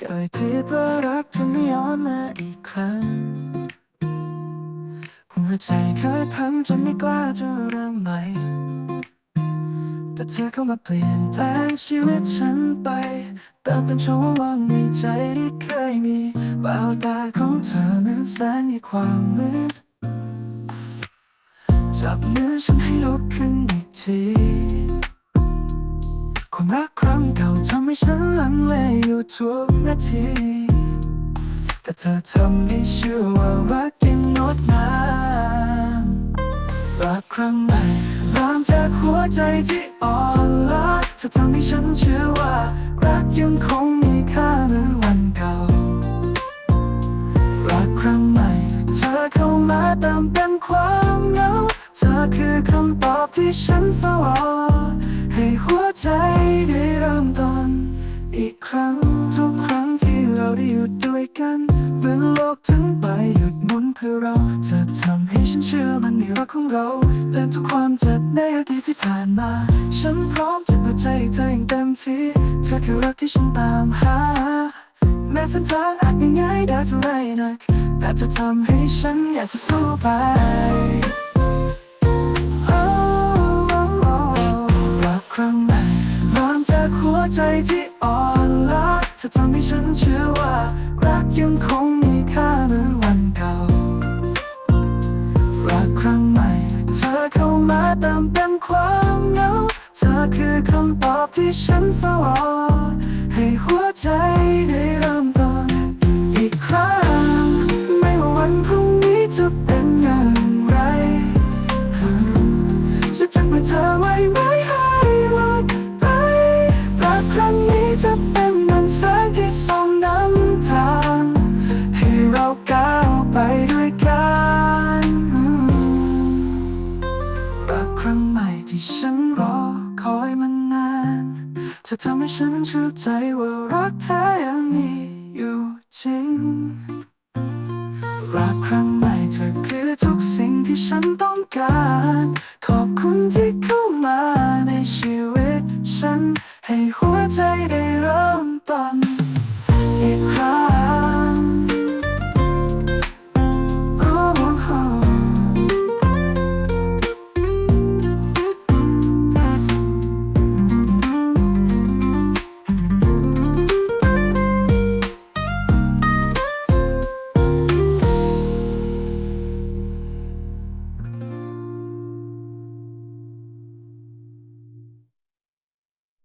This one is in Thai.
เคยคิดว่ารักจะไม่ย้อนมาอีกครั้ง หัวใจเคยพังจนไม่กล้าจะเริ่มใหม่ แต่เธอเข้ามาเปลี่ยนแปลงชีวิตฉันไปเติมเต็มช่องว่างในใจที่เคยมีแววตาของเธอเหมือนแสงในความมืดจับมือฉันให้ลุกขึ้นอีกที เก่าทำให้ฉันลังเลอยู่ทุกนาที แต่เธอทำให้เชื่อว่ารักยังงดงามรักครั้งใหม่เริ่มจากหัวใจที่อ่อนล้าเธอทำให้ฉันเชื่อว่ารักยังคงมีค่าเหมือนวันเก่า รักครั้งใหม่ เธอเข้ามาเติมเต็มความเหงา เธอคือคำตอบที่ฉันเฝ้ารอ ในรักของเราลืมทุกความเจ็บในอดีตที่ผ่านมา ฉันพร้อมจะเปิดใจเธออย่างเต็มที่เธอคือรักที่ฉันตามหา แม้เส้นทางอาจไม่ง่ายได้เท่าไรนัก แต่เธอทำให้ฉันอยากจะสู้ไปรักครั้งใหม่เริ่มจากหัวใจที่อ่อนล้าเธอทำให้ฉันเชื่อว่ารักยังคง ที่ฉันเฝ้ารอให้หัวใจได้เริ่มต้นอีกครั้ง ไม่ว่าวันพรุ่งนี้จะเป็นอย่างไรจะจับมือเธอไว้ไม่ให้หลุดไปรักครั้งนี้จะเป็นมือนแสงที่ส่องนำทาง ให้เราก้าวไปด้วยกันรักครั้งใหม่ที่ฉันรอคอยมานาน จะทำให้ฉันเข้าใจว่ารักแท้ยังมีอยู่จริง รักครั้งใหม่เธอคือทุกสิ่งที่ฉันต้อง